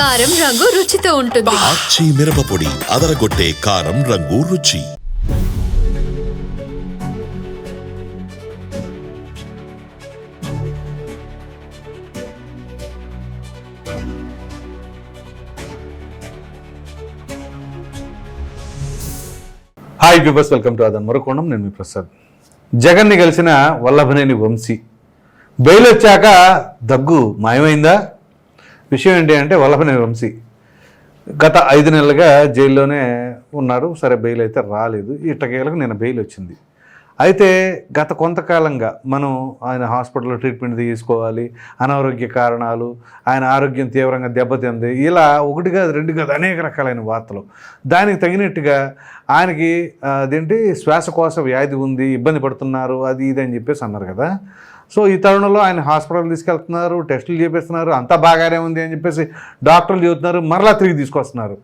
కారం రంగు రుచితో ఉంటుంది. ఆచి మిరపపొడి అదరగొట్టే కారం రంగు రుచి. హాయ్ వ్యూవర్స్ వెల్కమ్ టు అదన్ మరొకొండం నేను మీ ప్రసాద్. జగన్ని కలిసిన వల్లభనేని వంశీ. బెయిల్ వచ్చాక దగ్గు మాయమైందా? విషయం ఏంటి అంటే వల్లభనే వంశీ గత ఐదు నెలలుగా జైల్లోనే ఉన్నారు. సరే బెయిల్ అయితే రాలేదు. ఇట్టకేలకు నేను బెయిల్ వచ్చింది. అయితే గత కొంతకాలంగా మనం ఆయన హాస్పిటల్లో ట్రీట్మెంట్ తీసుకోవాలి అనారోగ్య కారణాలు ఆయన ఆరోగ్యం తీవ్రంగా దెబ్బతింది ఇలా ఒకటి కాదు రెండు కాదు అనేక రకాలైన వార్తలు. దానికి తగినట్టుగా ఆయనకి అదేంటి శ్వాసకోశ వ్యాధి ఉంది ఇబ్బంది పడుతున్నారు అది ఇది అని చెప్పేసి అన్నారు కదా. సో ఈ తరుణంలో ఆయన హాస్పిటల్ తీసుకెళ్తున్నారు టెస్టులు చేపిస్తున్నారు అంతా బాగానే ఉంది అని చెప్పేసి డాక్టర్లు చెబుతున్నారు మరలా తిరిగి తీసుకొస్తున్నారు.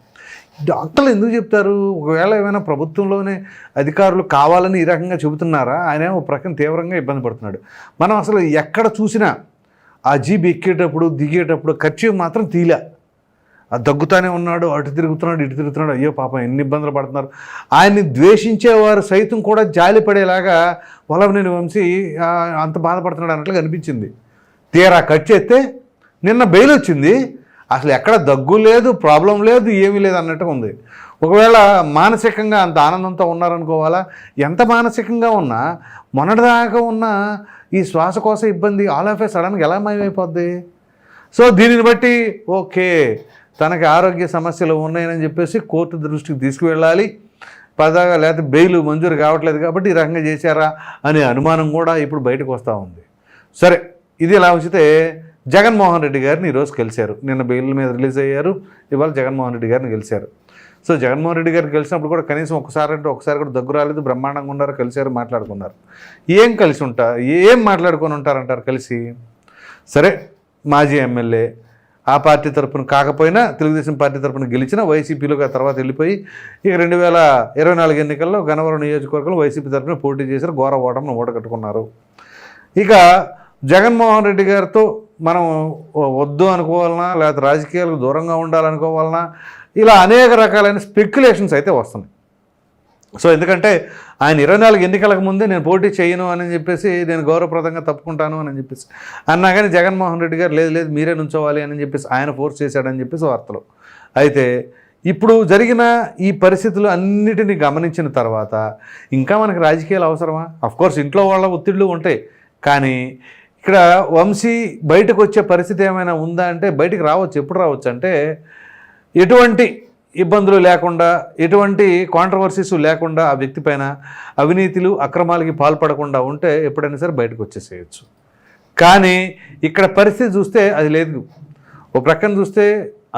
డాక్టర్లు ఎందుకు చెప్తారు? ఒకవేళ ఏమైనా ప్రభుత్వంలోనే అధికారులు కావాలని ఈ రకంగా చెబుతున్నారా? ఆయన ఒక ప్రక్కన తీవ్రంగా ఇబ్బంది పడుతున్నాడు. మనం అసలు ఎక్కడ చూసినా ఆ జీబ్ ఎక్కేటప్పుడు దిగేటప్పుడు ఖర్చు మాత్రం తీలే. దగ్గుతానే ఉన్నాడు అటు తిరుగుతున్నాడు ఇటు తిరుగుతున్నాడు. అయ్యో పాపం ఎన్ని ఇబ్బందులు పడుతున్నారు. ఆయన్ని ద్వేషించేవారు సైతం కూడా జాలి పడేలాగా వలవనేని వంశీ అంత బాధపడుతున్నాడు అన్నట్లు అనిపించింది. తీరా కట్ చేస్తే నిన్న బెయిల్ వచ్చింది. అసలు ఎక్కడ దగ్గు లేదు ప్రాబ్లం లేదు ఏమీ లేదు అన్నట్టుగా ఉంది. ఒకవేళ మానసికంగా అంత ఆనందంతో ఉన్నారనుకోవాలా? ఎంత మానసికంగా ఉన్నా మొన్నటిదాకా ఉన్న ఈ శ్వాసకోశ ఇబ్బంది ఆల్ ఆఫ్ ఏ సడన్గా ఎలా మాయమైపోద్ది? సో దీనిని బట్టి ఓకే తనకి ఆరోగ్య సమస్యలు ఉన్నాయని చెప్పేసి కోర్టు దృష్టికి తీసుకువెళ్ళాలి. పదాగా లేకపోతే బెయిల్ మంజూరు కావట్లేదు కాబట్టి ఈ రకంగా చేశారా అనే అనుమానం కూడా ఇప్పుడు బయటకు వస్తూ ఉంది. సరే ఇది ఇలా ఉంచితే జగన్మోహన్ రెడ్డి గారిని ఈరోజు కలిశారు నిన్న బెయిల్ మీద రిలీజ్ అయ్యారు. ఇవాళ జగన్మోహన్ రెడ్డి గారిని కలిశారు సో జగన్మోహన్ రెడ్డి గారిని కలిసినప్పుడు కూడా కనీసం ఒకసారి అంటే ఒకసారి కూడా దగ్గు రాలేదు బ్రహ్మాండంగా ఉన్నారు కలిశారు మాట్లాడుకున్నారు. ఏం కలిసి ఉంటారు ఏం మాట్లాడుకొని ఉంటారంటారు కలిసి? సరే మాజీ ఎమ్మెల్యే ఆ పార్టీ తరపున కాకపోయినా తెలుగుదేశం పార్టీ తరపున గెలిచిన వైసీపీలోకి ఆ తర్వాత వెళ్ళిపోయి ఇక రెండు వేల ఇరవై నాలుగు ఎన్నికల్లో గన్నవరం నియోజకవర్గంలో వైసీపీ తరఫున పోటీ చేశారు ఘోర ఓటమిని ఓడగట్టుకున్నారు ఇక జగన్మోహన్ రెడ్డి గారితో మనం వద్దు అనుకోవాలన్నా లేకపోతే రాజకీయాలకు దూరంగా ఉండాలనుకోవాలన్నా ఇలా అనేక రకాలైన స్పెక్యులేషన్స్ అయితే వస్తున్నాయి. సో ఎందుకంటే ఆయన ఇరవై నాలుగు ఎన్నికలకు ముందే నేను పోటీ చేయను అని చెప్పేసి నేను గౌరవప్రదంగా తప్పుకుంటాను అని చెప్పేసి. అన్నా కానీ జగన్మోహన్ రెడ్డి గారు లేదు లేదు మీరే నుంచోవాలి అని చెప్పేసి ఆయన ఫోర్స్ చేశాడని చెప్పేసి వార్తలు. అయితే ఇప్పుడు జరిగిన ఈ పరిస్థితులు అన్నిటిని గమనించిన తర్వాత ఇంకా మనకి రాజకీయాలు అవసరమా? కోర్స్ ఇంట్లో వాళ్ళ ఒత్తిళ్ళు ఉంటాయి. కానీ ఇక్కడ వంశీ బయటకు వచ్చే పరిస్థితి ఏమైనా ఉందా అంటే బయటికి రావచ్చు. ఎప్పుడు రావచ్చు అంటే ఎటువంటి ఇబ్బందులు లేకుండా ఎటువంటి కాంట్రవర్సీస్ లేకుండా ఆ వ్యక్తి పైన అవినీతులు అక్రమాలకి పాల్పడకుండా ఉంటే ఎప్పుడైనా సరే బయటకు వచ్చేసేయచ్చు. కానీ ఇక్కడ పరిస్థితి చూస్తే అది లేదు. ఓ ప్రక్కన చూస్తే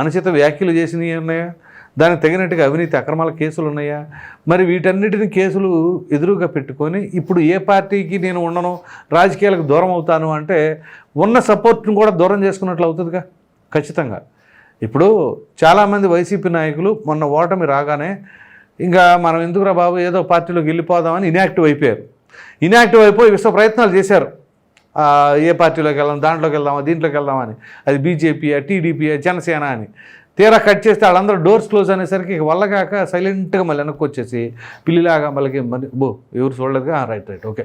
అనుచిత వ్యాఖ్యలు చేసినవి ఉన్నాయా? దానికి తగినట్టుగా అవినీతి అక్రమాల కేసులు ఉన్నాయా? మరి వీటన్నిటిని కేసులు ఎదురుగా పెట్టుకొని ఇప్పుడు ఏ పార్టీకి నేను ఉండను రాజకీయాలకు దూరం అవుతాను అంటే ఉన్న సపోర్ట్ని కూడా దూరం చేసుకున్నట్లు అవుతుందిగా? ఖచ్చితంగా. ఇప్పుడు చాలామంది వైసీపీ నాయకులు మొన్న ఓటమి రాగానే ఇంకా మనం ఎందుకురా బాబు ఏదో పార్టీలోకి వెళ్ళిపోదామని ఇన్యాక్టివ్ అయిపోయారు. ఇన్యాక్టివ్ అయిపోయి విశ్వ ప్రయత్నాలు చేశారు. ఏ పార్టీలోకి వెళ్దాం దాంట్లోకి వెళ్దామా దీంట్లోకి వెళ్దామని అది బీజేపీ టీడీపీ జనసేన అని. తీరా కట్ చేస్తే వాళ్ళందరూ డోర్స్ క్లోజ్ అనేసరికి వల్లగాక సైలెంట్గా మళ్ళీ వెనక్కి వచ్చేసి పిల్లిలాగా మళ్ళీ మళ్ళీ బో ఎవరు చూడలేదుగా right right okay.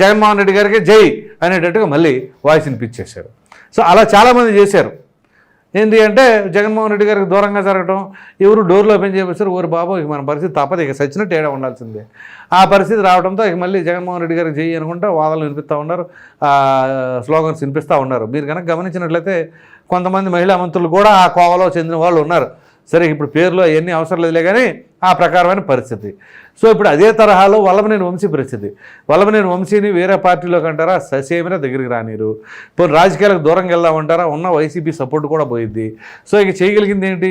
Jaganmohan Reddy గారికి జై అనేటట్టుగా మళ్ళీ వాయిస్ వినిపించేశారు. సో అలా చాలామంది చేశారు. ఏంటి అంటే జగన్మోహన్ రెడ్డి గారికి దూరంగా జరగడం ఎవరు డోర్లు ఓపెన్ చేపిస్తారు ఓరి బాబు ఇక మన పరిస్థితి తప్పదు. ఇక సచ్చినట్టు ఏడా ఉండాల్సిందే. ఆ పరిస్థితి రావడంతో ఇక మళ్ళీ జగన్మోహన్ రెడ్డి గారికి చెయ్యి అనుకుంటా వాదనలు వినిపిస్తూ ఉన్నారు స్లోగన్స్ వినిపిస్తూ ఉన్నారు. మీరు కనుక గమనించినట్లయితే కొంతమంది మహిళా మంత్రులు కూడా ఆ కోవలో చెందిన వాళ్ళు ఉన్నారు. సరే ఇప్పుడు పేర్లు అవన్నీ అవసరం లేదులే కానీ ఆ ప్రకారమైన పరిస్థితి. సో ఇప్పుడు అదే తరహాలో వల్లభనేని వంశీ పరిస్థితి. వల్లభనేని వంశీని వేరే పార్టీలోకి అంటారా? ససేమిరా దగ్గరికి రానిరు. ఇప్పుడు రాజకీయాలకు దూరంగా వెళ్దామంటారా ఉన్న వైసీపీ సపోర్ట్ కూడా పోయిద్ది. సో ఇక చేయగలిగింది ఏంటి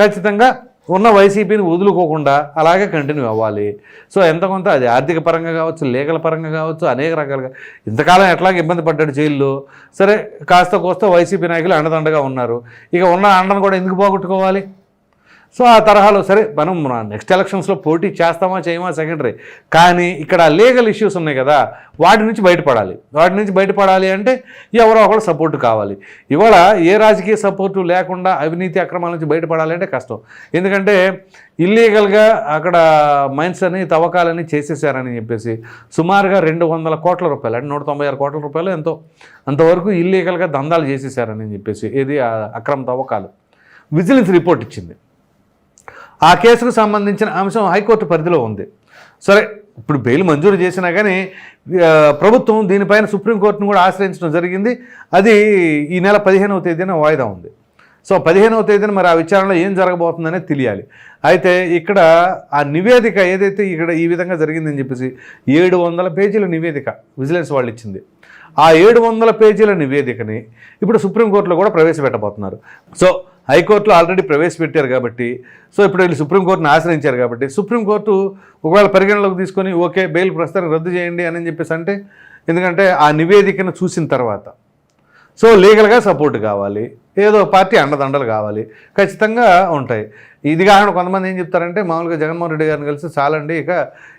ఖచ్చితంగా ఉన్న వైసీపీని వదులుకోకుండా అలాగే కంటిన్యూ అవ్వాలి. సో ఎంత కొంత అది ఆర్థిక పరంగా కావచ్చు లీగల్ పరంగా కావచ్చు అనేక రకాలుగా. ఇంతకాలం ఎట్లాగ ఇబ్బంది పడ్డాడు జైల్లో? సరే కాస్త కోస్త వైసీపీ నాయకులు అండదండగా ఉన్నారు. ఇక ఉన్న అండను కూడా ఎందుకు పోగొట్టుకోవాలి? సో ఆ తరహాలో సరే మనం నెక్స్ట్ ఎలక్షన్స్లో పోటీ చేస్తామా చేయమా సెకండరీ కానీ ఇక్కడ లీగల్ ఇష్యూస్ ఉన్నాయి కదా వాటి నుంచి బయటపడాలి. వాటి నుంచి బయటపడాలి అంటే ఎవరో ఒకరు సపోర్ట్ కావాలి. ఇవాళ ఏ రాజకీయ సపోర్టు లేకుండా అవినీతి అక్రమాల నుంచి బయటపడాలి అంటే కష్టం. ఎందుకంటే ఇల్లీగల్గా అక్కడ మైన్స్ అని తవ్వకాలని చేసేసారని చెప్పేసి సుమారుగా రెండు వందల కోట్ల రూపాయలు అంటే నూట తొంభై ఆరు కోట్ల రూపాయలు ఎంతో అంతవరకు ఇల్లీగల్గా దందాలు చేసేసారని చెప్పేసి ఏది అక్రమ తవ్వకాలు. విజిలెన్స్ రిపోర్ట్ ఇచ్చింది. ఆ కేసుకు సంబంధించిన అంశం హైకోర్టు పరిధిలో ఉంది. సరే ఇప్పుడు బెయిల్ మంజూరు చేసినా కానీ ప్రభుత్వం దీనిపైన సుప్రీంకోర్టును కూడా ఆశ్రయించడం జరిగింది. అది ఈ నెల పదిహేనవ తేదీన వాయిదా ఉంది. సో పదిహేనవ తేదీన మరి ఆ విచారణలో ఏం జరగబోతుందనే తెలియాలి. అయితే ఇక్కడ ఆ నివేదిక ఏదైతే ఇక్కడ ఈ విధంగా జరిగిందని చెప్పేసి ఏడు వందల పేజీల నివేదిక విజిలెన్స్ వాళ్ళు ఇచ్చింది. ఆ ఏడు వందల పేజీల నివేదికని ఇప్పుడు సుప్రీంకోర్టులో కూడా ప్రవేశపెట్టబోతున్నారు. సో హైకోర్టులో ఆల్రెడీ ప్రవేశపెట్టారు కాబట్టి సో ఇప్పుడు వీళ్ళు సుప్రీంకోర్టును ఆశ్రయించారు కాబట్టి సుప్రీంకోర్టు ఒకవేళ పరిగణలోకి తీసుకొని ఓకే బెయిల్ ప్రస్తుతానికి రద్దు చేయండి అని చెప్పేసి అంటే ఎందుకంటే ఆ నివేదికను చూసిన తర్వాత. సో లీగల్గా సపోర్ట్ కావాలి. ఏదో పార్టీ అండదండలు కావాలి. ఖచ్చితంగా ఉంటాయి. ఇది కాకుండా కొంతమంది ఏం చెప్తారంటే మామూలుగా జగన్మోహన్ రెడ్డి గారిని కలిసి చాలండి ఇక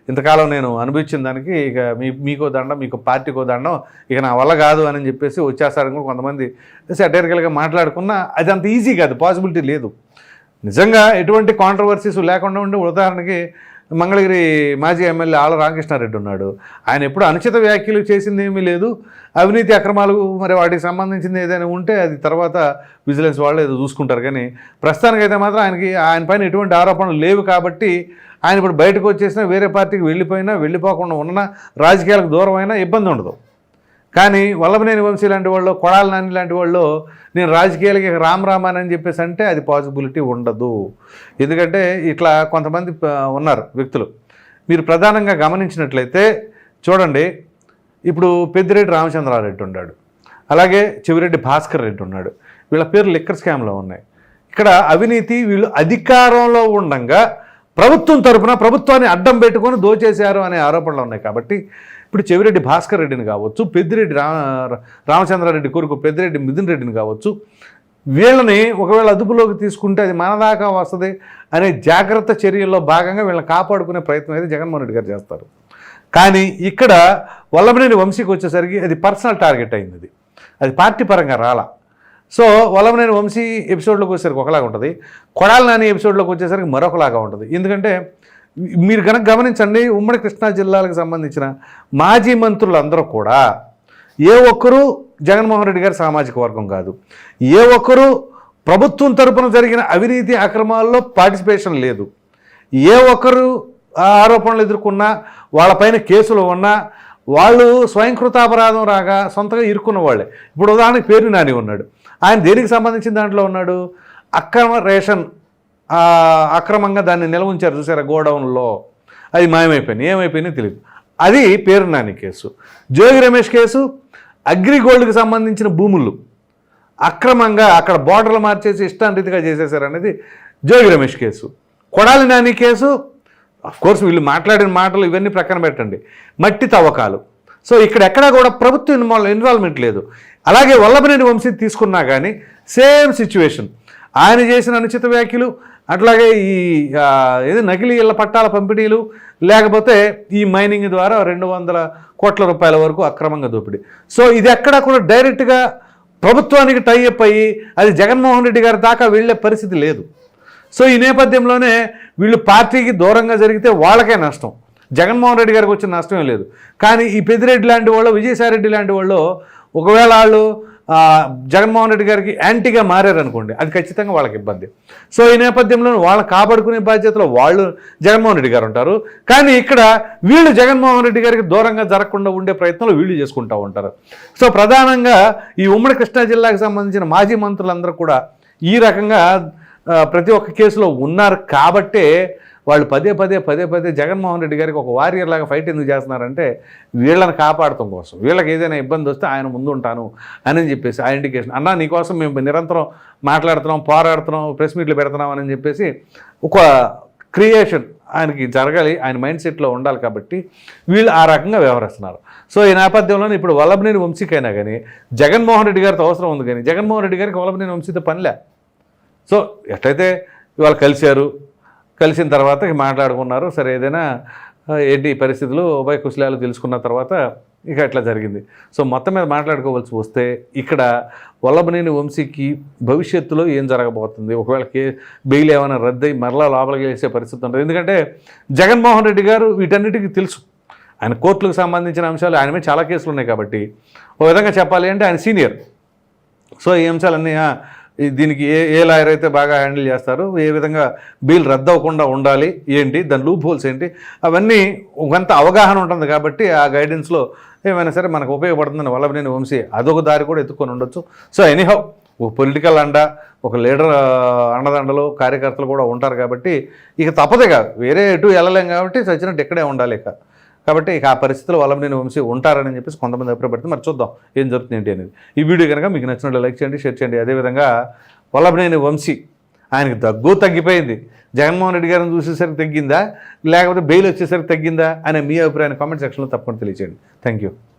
ఇంతకాలం నేను అనుభవించిన దానికి ఇక మీ మీకో దండం మీకు పార్టీకో దండం ఇక నా వల్ల కాదు అని చెప్పేసి వచ్చేసారని కూడా కొంతమంది సెటరికల్గా మాట్లాడుకున్నా అది అంత ఈజీ కాదు పాసిబిలిటీ లేదు. నిజంగా ఎటువంటి కాంట్రవర్సీస్ లేకుండా ఉండే ఉదాహరణకి మంగళగిరి మాజీ ఎమ్మెల్యే ఆళ్ళ రామకృష్ణారెడ్డి ఉన్నాడు. ఆయన ఎప్పుడు అనుచిత వ్యాఖ్యలు చేసింది ఏమీ లేదు. అవినీతి అక్రమాలు మరి వాటికి సంబంధించింది ఏదైనా ఉంటే అది తర్వాత విజిలెన్స్ వాళ్ళు ఏదో చూసుకుంటారు. కానీ ప్రస్తుతానికైతే మాత్రం ఆయనకి ఆయన పైన ఎటువంటి ఆరోపణలు లేవు కాబట్టి ఆయన ఇప్పుడు బయటకు వచ్చేసినా వేరే పార్టీకి వెళ్ళిపోయినా వెళ్ళిపోకుండా ఉన్నా రాజకీయాలకు దూరం అయినా ఇబ్బంది ఉండదు. కానీ వల్లభనేని వంశీ లాంటి వాళ్ళు కొడాల నాని లాంటి వాళ్ళు నేను రాజకీయాలకి ఇక రామ్ రామాన్ అని చెప్పేసి అంటే అది పాసిబిలిటీ ఉండదు. ఎందుకంటే ఇట్లా కొంతమంది ఉన్నారు వ్యక్తులు. మీరు ప్రధానంగా గమనించినట్లయితే చూడండి ఇప్పుడు పెద్దిరెడ్డి రామచంద్రారెడ్డి ఉన్నాడు అలాగే చెవిరెడ్డి భాస్కర్ రెడ్డి ఉన్నాడు. వీళ్ళ పేర్లు లిక్కర్ స్కామ్లో ఉన్నాయి. ఇక్కడ అవినీతి వీళ్ళు అధికారంలో ఉండంగా ప్రభుత్వం తరఫున ప్రభుత్వాన్ని అడ్డం పెట్టుకొని దోచేశారు అనే ఆరోపణలు ఉన్నాయి కాబట్టి ఇప్పుడు చెవిరెడ్డి భాస్కర్ రెడ్డిని కావచ్చు పెద్దిరెడ్డి రా రామచంద్రారెడ్డి కొరకు పెద్దిరెడ్డి మిథున్ రెడ్డిని కావచ్చు వీళ్ళని ఒకవేళ అదుపులోకి తీసుకుంటే అది మన దాకా వస్తుంది అనే జాగ్రత్త చర్యల్లో భాగంగా వీళ్ళని కాపాడుకునే ప్రయత్నం అయితే జగన్మోహన్ రెడ్డి గారు చేస్తారు. కానీ ఇక్కడ వల్లభనేని వంశీకి వచ్చేసరికి అది పర్సనల్ టార్గెట్ అయింది. అది అది పార్టీ పరంగా రాలా. సో వల్లభనేని వంశీ ఎపిసోడ్లోకి వచ్చేసరికి ఒకలాగా ఉంటుంది. కొడాల నాని ఎపిసోడ్లోకి వచ్చేసరికి మరొకలాగా ఉంటుంది. ఎందుకంటే మీరు కనుక గమనించండి ఉమ్మడి కృష్ణా జిల్లాలకు సంబంధించిన మాజీ మంత్రులందరూ కూడా ఏ ఒక్కరూ జగన్మోహన్ రెడ్డి గారి సామాజిక వర్గం కాదు. ఏ ఒక్కరూ ప్రభుత్వం తరపున జరిగిన అవినీతి అక్రమాల్లో పార్టిసిపేషన్ లేదు. ఏ ఒక్కరు ఆ ఆరోపణలు ఎదుర్కొన్నా వాళ్ళపైన కేసులు ఉన్నా వాళ్ళు స్వయంకృతాపరాధం రాగా సొంతగా ఇరుక్కున్న వాళ్ళే. ఇప్పుడు ఉదాహరణకు పేరు నాని ఉన్నాడు. ఆయన దేనికి సంబంధించిన దాంట్లో ఉన్నాడు? అక్రమ రేషన్ అక్రమంగా దాన్ని నిల్వ ఉంచారు చూసారా గోడౌన్లో? అది మాయమైపోయింది. ఏమైపోయిందో తెలియదు అది పేరు నాని కేసు. జోగి రమేష్ కేసు అగ్రిగోల్డ్కి సంబంధించిన భూములు. అక్రమంగా అక్కడ బోర్డర్లు మార్చేసి ఇష్టాంతిగా చేసేసారు అనేది Jogi Ramesh case. Kodali Nani case course వీళ్ళు మాట్లాడిన మాటలు ఇవన్నీ ప్రక్కన పెట్టండి. మట్టి తవ్వకాలు. సో ఇక్కడ ఎక్కడా కూడా ప్రభుత్వ ఇన్వాల్వ్ ఇన్వాల్వ్మెంట్ లేదు. అలాగే వల్లభనేని వంశీ తీసుకున్నా కానీ సేమ్ సిచ్యువేషన్ ఆయన చేసిన అనుచిత వ్యాఖ్యలు అట్లాగే ఈ ఏది నకిలీ ఇళ్ళ పట్టాల పంపిణీలు లేకపోతే ఈ మైనింగ్ ద్వారా రెండు వందల కోట్ల రూపాయల వరకు అక్రమంగా దోపిడీ. సో ఇది ఎక్కడా కూడా డైరెక్ట్గా ప్రభుత్వానికి టైఅప్ అయ్యి అది జగన్మోహన్ రెడ్డి గారి దాకా వెళ్ళే పరిస్థితి లేదు. సో ఈ నేపథ్యంలోనే వీళ్ళు పార్టీకి దూరంగా జరిగితే వాళ్ళకే నష్టం. జగన్మోహన్ రెడ్డి గారికి వచ్చిన నష్టమే లేదు. కానీ ఈ పెద్దిరెడ్డి లాంటి వాళ్ళు విజయసాయిరెడ్డి లాంటి వాళ్ళు ఒకవేళ వాళ్ళు జగన్మోహన్ రెడ్డి గారికి యాంటీగా మారారనుకోండి అది ఖచ్చితంగా వాళ్ళకి ఇబ్బంది. సో ఈ నేపథ్యంలో వాళ్ళు కాపాడుకునే బాధ్యతలో వాళ్ళు జగన్మోహన్ రెడ్డి గారు ఉంటారు. కానీ ఇక్కడ వీళ్ళు జగన్మోహన్ రెడ్డి గారికి దూరంగా జరగకుండా ఉండే ప్రయత్నంలో వీళ్ళు చేసుకుంటూ ఉంటారు. సో ప్రధానంగా ఈ ఉమ్మడి కృష్ణా జిల్లాకు సంబంధించిన మాజీ మంత్రులందరూ కూడా ఈ రకంగా ప్రతి ఒక్క కేసులో ఉన్నారు కాబట్టే వాళ్ళు పదే పదే పదే పదే జగన్మోహన్ రెడ్డి గారికి ఒక వారియర్ లాగా ఫైట్ ఎందుకు చేస్తున్నారంటే వీళ్ళని కాపాడటం కోసం. వీళ్ళకి ఏదైనా ఇబ్బంది వస్తే ఆయన ముందు ఉంటాను అని చెప్పేసి ఆ ఇండికేషన్ అన్నా నీకోసం మేము నిరంతరం మాట్లాడుతున్నాం పోరాడుతున్నాం ప్రెస్ మీట్లు పెడుతున్నాం అని చెప్పేసి ఒక క్రియేషన్ ఆయనకి జరగాలి ఆయన మైండ్ సెట్లో ఉండాలి కాబట్టి వీళ్ళు ఆ రకంగా వ్యవహరిస్తున్నారు. సో ఈ నేపథ్యంలోనే ఇప్పుడు వల్లభనేని వంశీకైనా కానీ జగన్మోహన్ రెడ్డి గారితో అవసరం ఉంది కానీ జగన్మోహన్ రెడ్డి గారికి వల్లభనేని వంశీతో పనిలే. సో ఎట్లయితే ఇవాళ కలిశారు కలిసిన తర్వాత మాట్లాడుకున్నారు. సరే ఏదైనా ఏంటి పరిస్థితులు? ఉభయ కుశలాలు తెలుసుకున్న తర్వాత ఇక అట్లా జరిగింది. సో మొత్తం మీద మాట్లాడుకోవాల్సి వస్తే ఇక్కడ వల్లభనేని వంశీకి భవిష్యత్తులో ఏం జరగబోతుంది? ఒకవేళ కే బెయిల్ ఏమైనా రద్దయి మరలా లోపలికి వేసే పరిస్థితి ఉంటుంది. ఎందుకంటే జగన్మోహన్ రెడ్డి గారు వీటన్నిటికీ తెలుసు. ఆయన కోర్టులకు సంబంధించిన అంశాలు ఆయన మీద చాలా కేసులు ఉన్నాయి కాబట్టి. ఒక విధంగా చెప్పాలి అంటే ఆయన సీనియర్. సో ఈ అంశాలన్నీ దీనికి ఏ ఏ లాయర్ అయితే బాగా హ్యాండిల్ చేస్తారు ఏ విధంగా బిల్ రద్దు అవ్వకుండా ఉండాలి ఏంటి దాని లూప్ హోల్స్ ఏంటి అవన్నీ కొంత అవగాహన ఉంటుంది కాబట్టి ఆ గైడెన్స్లో ఏమైనా సరే మనకు ఉపయోగపడుతుందని వల్లభనేని వంశీ అదొక దారి కూడా ఎత్తుకొని ఉండొచ్చు. సో ఎనీహౌ ఒక పొలిటికల్ అండ ఒక లీడర్ అండదండలు కార్యకర్తలు కూడా ఉంటారు కాబట్టి ఇక తప్పదే కాదు. వేరే ఎటు వెళ్ళలేం కాబట్టి సచ్చినట్టు ఇక్కడే ఉండాలి ఇక. కాబట్టి ఇక ఆ పరిస్థితిలో వల్లభనేని వంశీ ఉంటారని చెప్పేసి కొంతమంది అభిప్రాయపడుతుంది మరి చూద్దాం ఏం జరుగుతుంది ఏంటి అనేది. ఈ వీడియో కనుక మీకు నచ్చినట్లు లైక్ చేయండి షేర్ చేయండి. అదేవిధంగా వల్లభనేని వంశీ ఆయనకి దగ్గు తగ్గిపోయింది. జగన్మోహన్ రెడ్డి గారిని చూసేసరికి తగ్గిందా? లేకపోతే బెయిల్ వచ్చేసరికి తగ్గిందా? అనే మీ అభిప్రాయాన్ని కామెంట్ సెక్షన్లో తప్పకుండా తెలియచేయండి. Thank you